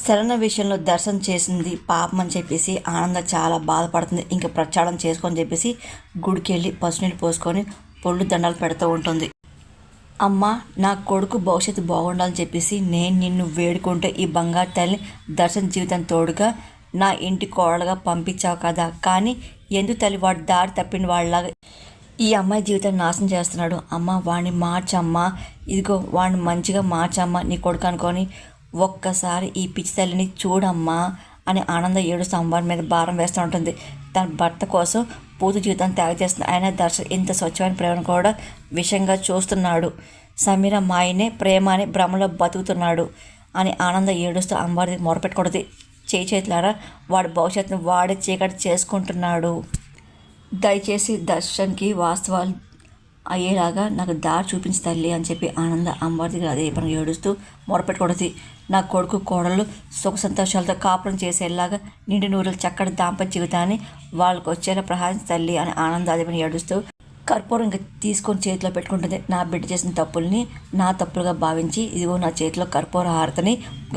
శరణ విషయంలో దర్శనం చేసింది పాపం అని చెప్పేసి ఆనంద చాలా బాధపడుతుంది. ఇంకా ప్రచారం చేసుకొని చెప్పేసి గుడికి వెళ్ళి పసునీళ్ళు పోసుకొని పొళ్ళు దండాలు పెడుతూ ఉంటుంది. అమ్మ నా కొడుకు భవిష్యత్తు బాగుండాలని చెప్పేసి నేను నిన్ను వేడుకుంటే ఈ బంగారు తల్లిని దర్శన జీవితం తోడుగా నా ఇంటి కోడలుగా పంపించావు కదా. కానీ ఎందుకు తల్లి వాడు దారి తప్పిన వాళ్ళలాగా ఈ అమ్మాయి జీవితం నాశనం చేస్తున్నాడు. అమ్మ వాడిని మార్చమ్మా. ఇదిగో వాడిని మంచిగా మార్చమ్మా. నీ కొడుకు అనుకొని ఒక్కసారి ఈ పిచ్చి తల్లిని చూడమ్మా అని ఆనంద ఏడు అమ్మవారి మీద భారం వేస్తూ ఉంటుంది. తన భర్త కోసం పూర్తి జీవితాన్ని త్యాగ చేస్తుంది. ఆయన దర్శ ఇంత స్వచ్ఛమైన ప్రేమను కూడా విషయంగా చూస్తున్నాడు. సమీర మాయనే ప్రేమ అని భ్రమలో బతుకుతున్నాడు అని ఆనంద ఏడుస్తూ అమ్మవారి మొరపెట్టుకూడదు చేయి చేతులారా వాడి భవిష్యత్తును వాడే చీకటి చేసుకుంటున్నాడు. దయచేసి దర్శన్కి వాస్తవాలు అయ్యేలాగా నాకు దారి చూపించి తల్లి అని చెప్పి ఆనంద అమ్మవారి దగ్గర అదే పని ఏడుస్తూ మొరపెట్టుకూడదు నా కొడుకు కోడలు సుఖ సంతోషాలతో కాపురం చేసేలాగా నిండి నూరులు చక్కటి దాంపత్య జీవితాన్ని వాళ్ళకు వచ్చేలా ప్రహారం తల్లి అని ఆనంద ఏడుస్తూ కర్పూరం ఇంకా తీసుకొని చేతిలో పెట్టుకుంటుంది. నా బిడ్డ చేసిన తప్పుల్ని నా తప్పులుగా భావించి ఇదిగో నా చేతిలో కర్పూర హారతని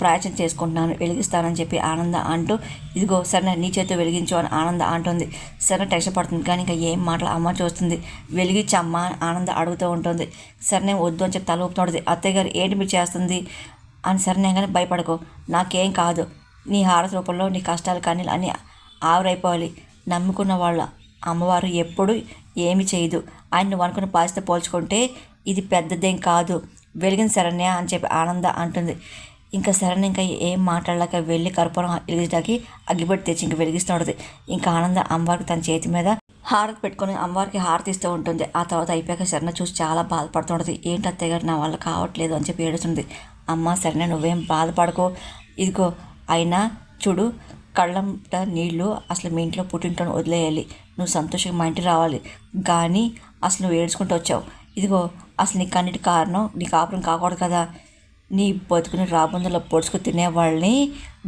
ప్రాయచం చేసుకుంటున్నాను. వెలిగిస్తానని చెప్పి ఆనంద అంటూ ఇదిగో సరే నీ చేతితో వెలిగించు అని ఆనంద అంటుంది. సరే టెన్షన్ పడుతుంది కానీ ఇంకా ఏం మాటలు అమ్మ చూస్తుంది. వెలిగించమ్మా అని ఆనంద అడుగుతూ ఉంటుంది. సరే వద్దు అని చెప్పి తల ఊపుతుంటుంది అత్తయ్య గారు ఏంటి మీరు చేస్తుంది? అని సరే కానీ భయపడకు. నాకేం కాదు. నీ హారత రూపంలో నీ కష్టాలు కానీ అని ఆవిరైపోవాలి. నమ్ముకున్న వాళ్ళ అమ్మవారు ఎప్పుడు ఏమి చేయదు. ఆయన నువ్వు అనుకున్న పరిస్థితి పోల్చుకుంటే ఇది పెద్దదేం కాదు. వెలిగిన శరణ్య అని చెప్పి ఆనంద అంటుంది. ఇంకా శరణ్ ఇంకా ఏం మాట్లాడలేక వెళ్ళి కర్పూరం వెలిగించడానికి అగ్గిపెట్టి తెచ్చి ఇంకా వెలిగిస్తూ ఇంకా ఆనంద అమ్మవారికి తన చేతి మీద హారతి పెట్టుకొని అమ్మవారికి హారతి ఇస్తూ ఉంటుంది. ఆ తర్వాత అయిపోయాక శరణ చూసి చాలా బాధపడుతుంటుంది. ఏంటి అత్తయ్య గారు నా వల్ల కావట్లేదు అని చెప్పి ఏడుస్తుంది. అమ్మ సరేనా నువ్వేం బాధపడకో. ఇదిగో అయినా చూడు కళ్ళంట నీళ్ళు అసలు మీ ఇంట్లో పుట్టింటను వదిలేయాలి. నువ్వు సంతోషంగా మా ఇంటికి రావాలి. కానీ అసలు నువ్వు ఏడ్చుకుంటూ వచ్చావు. ఇదిగో అసలు నీకు అన్నిటి కారణం నీ కాపురం కాకూడదు కదా. నీ బతుకుని రాబందులో పొడుచుకు తినేవాళ్ళని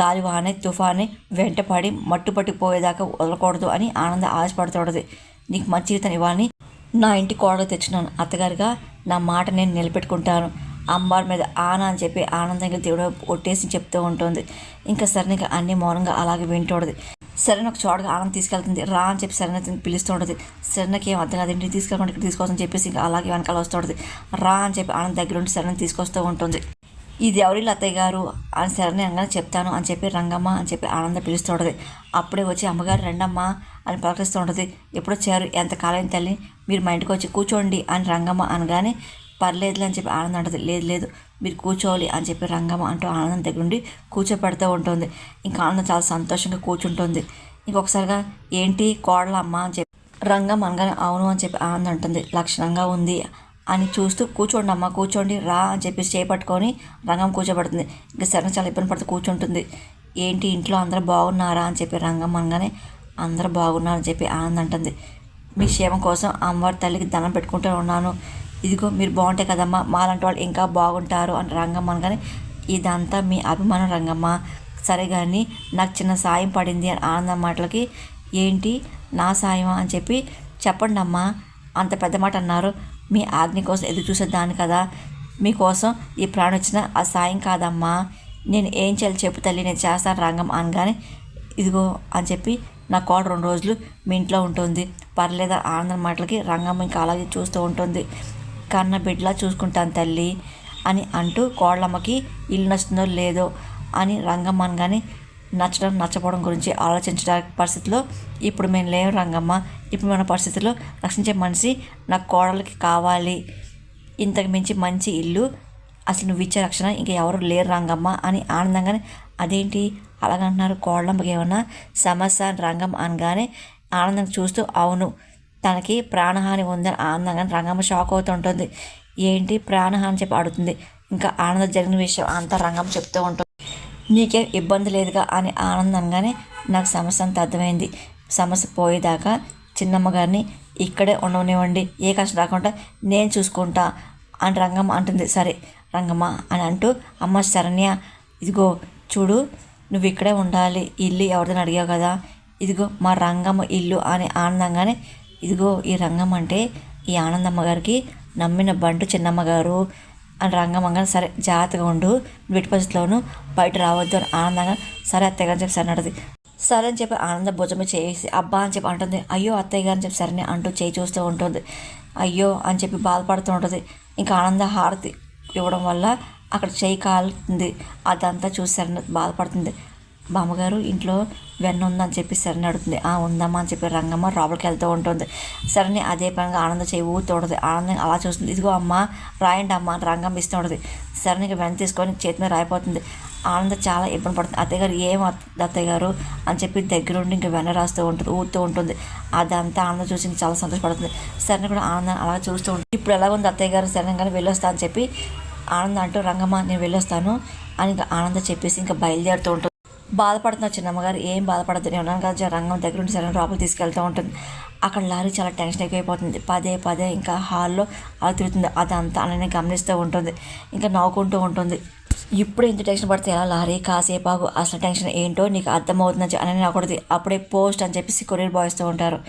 గాలి వానే తుఫాని వెంటపడి మట్టుపట్టిపోయేదాకా వదలకూడదు అని ఆనంద ఆశపడుతుండదు నీకు మంచి జీవితం ఇవ్వాలని నా ఇంటి కోడలు తెచ్చినాను అత్తగారిగా నా మాట నేను నిలబెట్టుకుంటాను. అమ్మవారి మీద ఆన అని చెప్పి ఆనందంగా దేవుడు కొట్టేసి చెప్తూ ఉంటుంది. ఇంకా సరైనగా అన్ని మౌనంగా అలాగే వింటూడదు సరైన ఒక చోటగా ఆనందం తీసుకెళ్తుంది. రా అని చెప్పి సరైన పిలుస్తూ ఉంటుంది. సరైనకి ఏం అర్థం కాదు ఇంటికి తీసుకెళ్ళకుండా ఇక్కడ తీసుకోవచ్చని చెప్పేసి ఇంకా అలాగే వెనకాల వస్తుంటుంది రా అని చెప్పి ఆనంద్ దగ్గర ఉండి సరైన తీసుకొస్తూ ఉంటుంది. ఇది ఎవరి అత్తయ్య గారు? అని సరైన అనగానే చెప్తాను అని చెప్పి రంగమ్మ అని చెప్పి ఆనంద పిలుస్తూ ఉంటుంది. అప్పుడే వచ్చి అమ్మగారు రండమ్మ అని పలకరిస్తూ ఉంటుంది. ఎప్పుడు వచ్చారు ఎంతకాలం తల్లి? మీరు మా ఇంటికి వచ్చి కూర్చోండి అని రంగమ్మ అనగానే పర్లేదులే అని చెప్పి ఆనందం అంటుంది. లేదు లేదు మీరు కూర్చోవాలి అని చెప్పి రంగమ్మ అంటూ ఆనందం దగ్గర ఉండి కూర్చోపెడుతూ ఉంటుంది. ఇంకా ఆనందం చాలా సంతోషంగా కూర్చుంటుంది. ఇంకొకసారిగా ఏంటి కోడలమ్మ అని చెప్పి రంగం అనగానే అవును అని చెప్పి ఆనందం అంటుంది. లక్షణంగా ఉంది అని చూస్తూ కూర్చోండి అమ్మ కూర్చోండి రా అని చెప్పి చేపట్టుకొని రంగం కూర్చోబడుతుంది. ఇంకా సరే చాలా ఇబ్బంది పడుతూ కూర్చుంటుంది. ఏంటి ఇంట్లో అందరూ బాగున్నారా? అని చెప్పి రంగం అనగానే అందరూ బాగున్నారని చెప్పి ఆనందం అంటుంది. మీ క్షేమం కోసం అమ్మవారి తల్లికి దండం పెట్టుకుంటూ ఉన్నాను. ఇదిగో మీరు బాగుంటే కదమ్మా మాలాంటి వాళ్ళు ఇంకా బాగుంటారు అని రంగమ్మ అనగానే ఇదంతా మీ అభిమానం రంగమ్మ. సరే కానీ నాకు చిన్న సాయం పడింది అని ఆనందం మాటలకి ఏంటి నా సాయమా అని చెప్పి చెప్పండి అమ్మా అంత పెద్ద మాట అన్నారు. మీ ఆజ్ఞ కోసం ఎదురు చూసేదాన్ని కదా మీకోసం ఈ ప్రాణం వచ్చిన ఆ సాయం కాదమ్మా. నేను ఏం చేయాలి చెప్పు తల్లి నేను చేస్తాను రంగం అనగానే ఇదిగో అని చెప్పి నా కోడ రెండు రోజులు మీ ఇంట్లో ఉంటుంది. పర్లేదా ఆనందం మాటలకి రంగం ఇంకా అలాగే చూస్తూ ఉంటుంది. కన్న బిడ్డలా చూసుకుంటాను తల్లి అని అంటూ కోళ్ళమ్మకి ఇల్లు నచ్చుతుందో లేదో అని రంగమ్మ అనగానే నచ్చడం నచ్చపోవడం గురించి ఆలోచించడానికి పరిస్థితిలో ఇప్పుడు మేము లేవు రంగమ్మ. ఇప్పుడు మన పరిస్థితిలో రక్షించే మనిషి నా కోడలకి కావాలి. ఇంతకు మించి మంచి ఇల్లు అసలు నువ్వు ఇచ్చే రక్షణ ఇంకా ఎవరు లేరు రంగమ్మ అని ఆనందంగానే అదేంటి అలాగంటున్నారు కోళ్ళమ్మకి ఏమన్నా సమస్య రంగం అనగానే ఆనందంగా చూస్తూ అవును తనకి ప్రాణహాని ఉందని ఆనందంగా రంగమ్మ షాక్ అవుతుంటుంది. ఏంటి ప్రాణహాని చెప్పి అడుగుతుంది. ఇంకా ఆనంద జరిగిన విషయం అంతా రంగం చెప్తూ ఉంటుంది. నీకేం ఇబ్బంది లేదుగా అని ఆనందంగానే నాకు సమస్య అంత అర్థమైంది. సమస్య పోయేదాకా చిన్నమ్మ గారిని ఇక్కడే ఉండనివ్వండి. ఏ కష్టం రాకుండా నేను చూసుకుంటా అని రంగమ్మ అంటుంది. సరే రంగమ్మ అని అంటూ అమ్మ శరణ్య ఇదిగో చూడు నువ్వు ఇక్కడే ఉండాలి. ఇల్లు ఎవరిదని అడిగావు కదా. ఇదిగో మా రంగమ్మ ఇల్లు అని ఆనందంగానే ఇదిగో ఈ రంగం అంటే ఈ ఆనందమ్మ గారికి నమ్మిన బంటు చిన్నమ్మ గారు. అని రంగమంగా సరే జాగ్రత్తగా ఉండు. వీటి పరిస్థితిలోను బయట రావద్దు అని ఆనందంగా సరే అత్తయ్య గారు చెప్పి సరే సరే అని చెప్పి ఆనంద భుజం చేసి అబ్బా అని చెప్పి అంటుంది. అయ్యో అత్తయ్య గారు అని చెప్పి సరే అంటూ చేయి చూస్తూ ఉంటుంది. అయ్యో అని చెప్పి బాధపడుతూ ఉంటుంది. ఇంకా ఆనంద హారతి ఇవ్వడం వల్ల అక్కడ చేయి కాలుతుంది. అదంతా చూసి సరే బాధపడుతుంది. బామ్మగారు ఇంట్లో వెన్న ఉందని చెప్పి సరణి అడుగుతుంది. ఆ ఉందమ్మా అని చెప్పి రంగమ్మ లోపలికి వెళ్తూ ఉంటుంది. సరణి అదే పనిగా ఆనందం చేయి ఊతూ ఉంటుంది. ఆనందం అలా చూస్తుంది. ఇదిగో అమ్మ రాయండి అమ్మ అని రంగం ఇస్తూ ఉంటుంది. సరణికి వెన్న తీసుకొని చేతి మీద రాయిపోతుంది. ఆనందం చాలా ఇబ్బంది పడుతుంది. అత్తయ్య గారు ఏం అత్త- అత్తయ్య గారు అని చెప్పి దగ్గరుండి ఇంకా వెన్న రాస్తూ ఉంటుంది ఊతూ ఉంటుంది. అదంతా ఆనందం చూసి చాలా సంతోషపడుతుంది. సరణి కూడా ఆనందం అలా చూస్తూ ఉంటుంది. ఇప్పుడు ఎలా ఉంది అత్తయ్య గారు? సరణి కానీ వెళ్ళొస్తా అని చెప్పి ఆనందం అంటూ రంగమ్మ నేను వెళ్ళొస్తాను అని ఇంకా ఆనందం చెప్పేసి ఇంకా బయలుదేరుతూ ఉంటుంది. బాధపడుతున్న చిన్నమ్మగారు ఏం బాధపడద్దు. నేను ఉన్నాను కదా రంగం దగ్గర ఉండి సరైన లోపల తీసుకెళ్తూ ఉంటుంది. అక్కడ లారీ చాలా టెన్షన్ ఎక్కువైపోతుంది. పదే పదే ఇంకా హాల్లో అలా తిరుగుతుంది. అదంతా అలానే గమనిస్తూ ఉంటుంది. ఇంకా నవ్వుకుంటూ ఉంటుంది. ఇప్పుడు ఇంత టెన్షన్ పడితే ఎలా? లారీ కాసేపు ఆగు. అసలు టెన్షన్ ఏంటో నీకు అర్థమవుతుందని అని నాకూడదు అప్పుడే పోస్ట్ అని చెప్పేసి కొరియర్ బాయ్స్తూ ఉంటారు.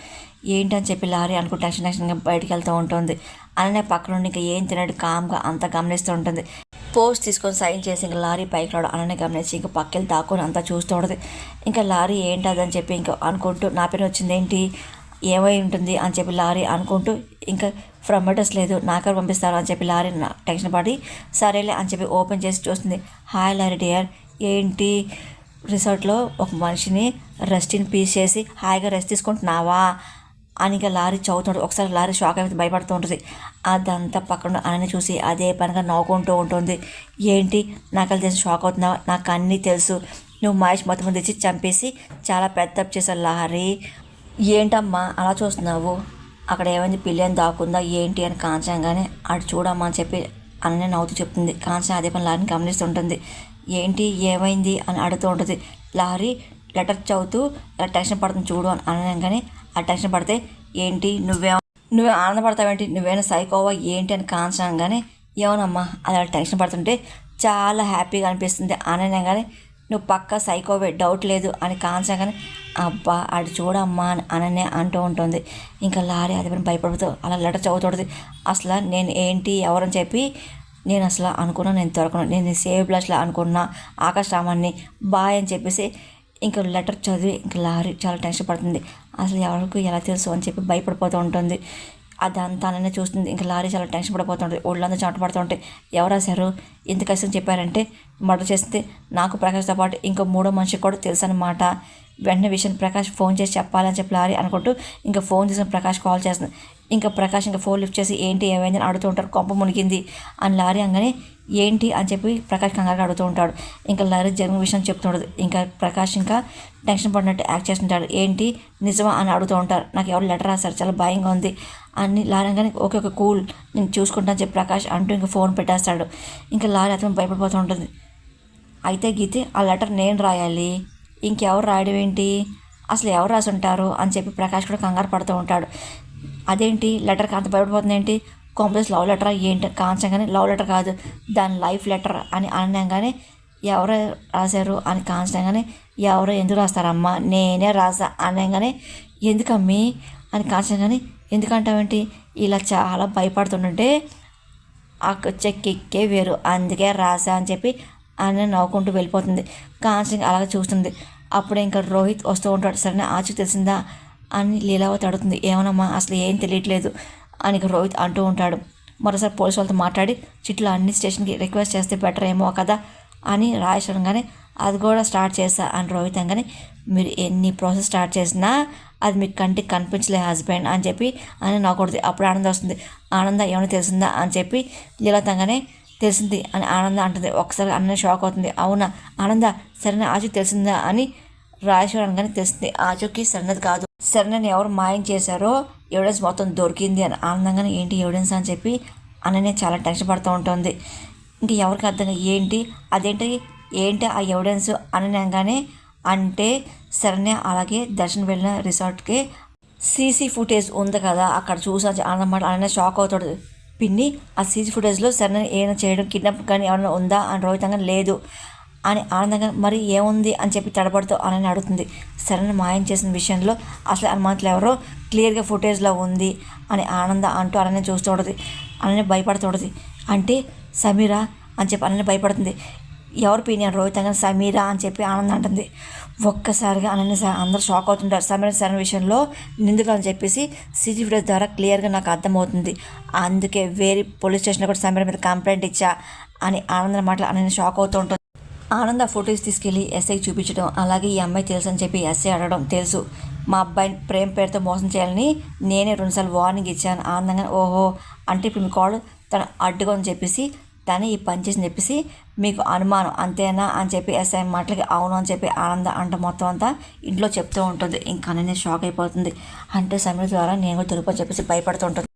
ఏంటని చెప్పి లారీ అనుకో టెన్షన్ టెన్షన్గా బయటికి వెళ్తూ ఉంటుంది. అలానే పక్కన ఇంకా ఏం తినడు? కామ్గా అంతా గమనిస్తూ ఉంటుంది. పోస్ట్ తీసుకొని సైన్ చేసి ఇంకా లారీ పైకి రావడం అలానే గమనించి ఇంకా పక్కకి దాక్కుని అంతా చూస్తూ ఉండదు ఇంకా లారీ ఏంటి చెప్పి ఇంకా అనుకుంటూ నా పేరు వచ్చింది ఏంటి ఏమై ఉంటుంది అని చెప్పి లారీ అనుకుంటూ ఇంకా ఫ్రమ్ అడ్రస్ లేదు నాకే పంపిస్తారు అని చెప్పి లారీ టెన్షన్ పడి సరేలే అని చెప్పి ఓపెన్ చేసి చూస్తుంది. హాయ్ లారీ డియర్ ఏంటి? రిసార్ట్లో ఒక మనిషిని రెస్ట్ని పీస్ చేసి హాయిగా రెస్ట్ తీసుకుంటున్నావా? అని లారీ చదువుతుంటుంది ఒకసారి లారీ షాక్ అయితే భయపడుతూ ఉంటుంది. అదంతా పక్కన అనని చూసి అదే పనిగా నవ్వుకుంటూ ఉంటుంది. ఏంటి? నాకు అది తెలిసి షాక్ అవుతున్నావా? నాకు అన్నీ తెలుసు. నువ్వు మహేష్ మొత్తం తెచ్చి చంపేసి చాలా పెద్ద తప్పు చేశావు లారీ. ఏంటమ్మా? అలా చూస్తున్నావు? అక్కడ ఏమైంది? పిల్లని దాక్కుందా? ఏంటి అని కాంచంగానే అటు చూడమ్మా అని చెప్పి అన్నీ నవ్వుతూ చెప్తుంది. కాంచం అదే పని లారీని గమనిస్తుంటుంది. ఏంటి? ఏమైంది? అని అడుగుతూ ఉంటుంది. లారీ లెటర్ చదువుతూ ఇలా టెన్షన్ పడుతుంది చూడు అని అనగానే ఆ టెన్షన్ పడితే ఏంటి? నువ్వే నువ్వే ఆనందపడతావేంటి? నువ్వేనా సైకోవా? ఏంటి? అని కాంచంగానే ఏమోనమ్మా అది అలా టెన్షన్ పడుతుంటే చాలా హ్యాపీగా అనిపిస్తుంది అనగానే నువ్వు పక్క సైకోవే? డౌట్ లేదు అని కాంచగానే అబ్బా అటు చూడమ్మా అని అననే అంటూ ఉంటుంది. ఇంకా లారీ అది పని భయపడుతూ అలా లెటర్ చదువుతుంది అసలు నేను ఏంటి? ఎవరని చెప్పి నేను అసలు అనుకున్నా నేను దొరకను. నేను సేవ్ బ్లష్లా అనుకున్నా ఆకాశ రామాన్ని బాయ్ అని చెప్పేసి ఇంకా లెటర్ చదివి ఇంకా లారీ చాలా టెన్షన్ పడుతుంది. అసలు ఎవరికి ఎలా తెలుసు అని చెప్పి భయపడిపోతూ ఉంటుంది. అదంతా అలానే చూస్తుంది. ఇంకా లారీ చాలా టెన్షన్ పడిపోతుంటుంది. ఒళ్ళంతా చెమట పడుతుంటాయి ఎవరు రాశారు ఇంత కష్టం చెప్పారంటే మర్డర్ చేస్తే నాకు ప్రకాష్తో పాటు ఇంకో మూడో మనిషికి కూడా తెలుసు అనమాట వెంటనే విషయం ప్రకాష్ ఫోన్ చేసి చెప్పాలని చెప్పి లారీ అనుకుంటూ ఇంకా ఫోన్ చేసిన ప్రకాష్ కాల్ చేస్తుంది. ఇంకా ప్రకాష్ ఇంకా ఫోన్ లిఫ్ట్ చేసి ఏంటి ఏమైంది? అని అడుగుతూ ఉంటారు కొంప మునిగింది. అని లారీ అనగానే ఏంటి? అని చెప్పి ప్రకాష్ కంగారుగా అడుగుతూ ఉంటాడు. ఇంకా లారీ జరిగిన విషయం చెప్తుండదు ఇంకా ప్రకాష్ ఇంకా టెన్షన్ పడినట్టు యాక్ట్ చేస్తుంటాడు. ఏంటి? నిజమా? అని అడుగుతూ ఉంటారు నాకు ఎవరు లెటర్ రాశారు? చాలా భయంగా ఉంది. అన్ని లారీ అనగానే ఓకే ఓకే కూల్. నేను చూసుకుంటాను చెప్పి ప్రకాష్ అంటూ ఇంకా ఫోన్ పెట్టేస్తాడు. ఇంకా లారీ అతను భయపడిపోతూ ఉంటుంది. అయితే గీతే ఆ లెటర్ నేను రాయాలి. ఇంకెవరు రాయడం ఏంటి? అసలు ఎవరు రాసి ఉంటారు? అని చెప్పి ప్రకాష్ కూడా కంగారు పడుతూ ఉంటాడు. అదేంటి? లెటర్కి అంత భయపడిపోతుంది ఏంటి? కాంప్లెక్స్ లవ్ లెటర్ ఏంటి? కాంచగానే లవ్ లెటర్ కాదు. దాని లైఫ్ లెటర్ అని అనగానే ఎవరు రాశారు? అని కాంచంగానే ఎవరు ఎందుకు రాస్తారమ్మా? నేనే రాసా అనగానే ఎందుకమ్మి? అని కాంచంగానే ఎందుకంటావేంటి? ఇలా చాలా భయపడుతుంటే ఆ చెక్కెక్కే వేరు. అందుకే రాసా అని చెప్పి ఆయన నవ్వుకుంటూ వెళ్ళిపోతుంది. కాంచంగా అలాగే చూస్తుంది. అప్పుడే ఇంకా రోహిత్ వస్తూ ఉంటాడు. సరే ఆచు తెలిసిందా? అని లీలావతి అడుగుతుంది. ఏమనమ్మా అసలు ఏం తెలియట్లేదు అని ఇక రోహిత్ అంటూ ఉంటాడు. మరోసారి పోలీసు వాళ్ళతో మాట్లాడి చిట్లు అన్ని స్టేషన్కి రిక్వెస్ట్ చేస్తే బెటర్ ఏమో కదా అని రాయేష్ కానీ అది కూడా స్టార్ట్ చేస్తా అని రోహిత్ అనగానే మీరు ఎన్ని ప్రాసెస్ స్టార్ట్ చేసినా అది మీకు కంటికి కనిపించలే హస్బెండ్ అని చెప్పి అని నవ్వకూడదు అప్పుడు ఆనందం వస్తుంది. ఆనంద ఏమైనా తెలిసిందా అని చెప్పి లీలతంగానే తెలిసింది అని ఆనంద అంటుంది. ఒకసారి అన్న షాక్ అవుతుంది. అవునా? ఆనంద సరైన ఆచు తెలిసిందా అని రాజేశ్వర్ అనగానే తెలిసింది ఆచూకి సరైనది కాదు. సరైన ఎవరు మాయం చేశారో ఎవిడెన్స్ మొత్తం దొరికింది అని ఆనందంగానే ఏంటి ఎవిడెన్స్ అని చెప్పి అన్ననే చాలా టెన్షన్ పడుతూ ఉంటుంది. ఇంక ఎవరికి అర్థం ఏంటి? అదేంటి? ఏంటి ఆ ఎవిడెన్స్ అనగానే అంటే సరేనే అలాగే దర్శన్ వెళ్ళిన రిసార్ట్కి సీసీ ఫుటేజ్ ఉంది కదా అక్కడ చూసా అన్నమాట. ఆయన షాక్ అవుతాడు. పిన్ని ఆ సీసీ ఫుటేజ్లో సరైన ఏమైనా చేయడం కిడ్నాప్ కానీ ఏమైనా ఉందా? అని రోహితంగా లేదు. అని ఆనందంగా మరి ఏముంది? అని చెప్పి తడబడుతూ అని అడుగుతుంది. సరైన మాయం చేసిన విషయంలో అసలు అనుమానులు ఎవరో క్లియర్గా ఫుటేజ్లో ఉంది అని ఆనంద అంటూ అలానే చూస్తూ ఉండదు అలానే భయపడుతూ అంటే సమీరా అని చెప్పి అలానే భయపడుతుంది. ఎవరు పీనియన్ రోహిత్ అంగన్ సమీరా అని చెప్పి ఆనంద్ అంటుంది. ఒక్కసారిగా అనన్య సార్ అందరూ షాక్ అవుతుంటారు. సమీర సరైన విషయంలో నిందితులని చెప్పేసి సీసీ ద్వారా క్లియర్గా నాకు అర్థమవుతుంది. అందుకే వేరే పోలీస్ స్టేషన్లో కూడా సమీర మీద కంప్లైంట్ ఇచ్చా అని ఆనంద్ మాటలు అనన్య షాక్ అవుతూ ఉంటుంది. ఆనంద్ ఫొటోస్ తీసుకెళ్ళి ఎస్ఐకి చూపించడం అలాగే ఈ అమ్మాయి తెలుసు అని చెప్పి ఎస్ఐ అడగడం తెలుసు. మా అబ్బాయిని ప్రేమ పేరుతో మోసం చేయాలని నేనే రెండుసార్లు వార్నింగ్ ఇచ్చాను. ఆనందంగా ఓహో అంటే ఇప్పుడు మీ కాల్ తను అడ్డుగా అని చెప్పేసి తను ఈ పని చేసి చెప్పేసి మీకు అనుమానం అంతేనా అని చెప్పి ఎస్ఐ మాటలకి అవును అని చెప్పి ఆనంద అంట మొత్తం అంతా ఇంట్లో చెప్తూ ఉంటుంది. ఇంకా నేను షాక్ అయిపోతుంది. అంటే సమీర్ ద్వారా నేను కూడా తెలుపు అని చెప్పేసి భయపడుతూ ఉంటుంది.